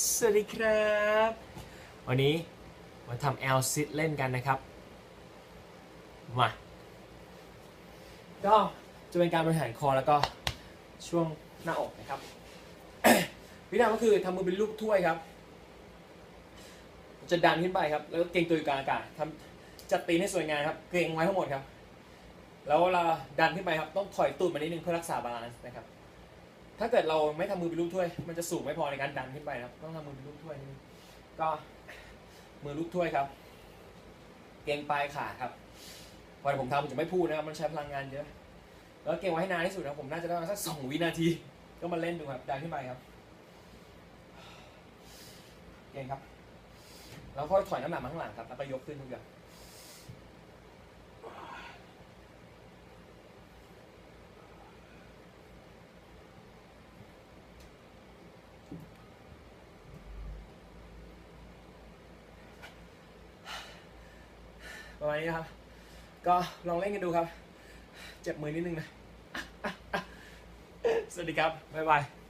สวัสดีครับ วันนี้มาทำแอลซิดเล่นกันนะครับ มา ก็จะเป็นการบริหารคอแล้วก็ช่วงหน้าอกนะครับ วิธีทำก็คือทำมือเป็นลูกถ้วยครับ จะดันขึ้นไปครับ แล้วก็เกรงตัวอยู่กลางอากาศทำจัดตีนให้สวยงามครับ เกรงไว้ทั้งหมดครับ แล้วเวลาดันขึ้นไปครับ ต้องถอยตูดมานิดนึงเพื่อรักษาบาลานซ์นะครับ ถ้าเกิดเราไม่ทำมือเป็นลูกถ้วย มันจะสูงไม่พอในการดันขึ้นไปนะครับ ต้องทำมือเป็นลูกถ้วยนิดนึงก็มือลูกถ้วยครับ เกรงปลายขาครับพอผมทำผมจะไม่พูดนะครับ มันใช้พลังงานเยอะ แล้วเกรงไว้ให้นานที่สุดนะผมน่าจะได้สักสองวินาที ก็มาเล่นดูครับ ดันขึ้นไปครับ เกรงครับ แล้วค่อยถอยน้ำหนักมาข้างหลังครับ แล้วก็ยกขึ้นทุกอย่าง ประมาณนี้นะครับ ก็ลองเล่นกันดูครับ เจ็บมือนิดนึงนะ สวัสดีครับ บ๊ายบาย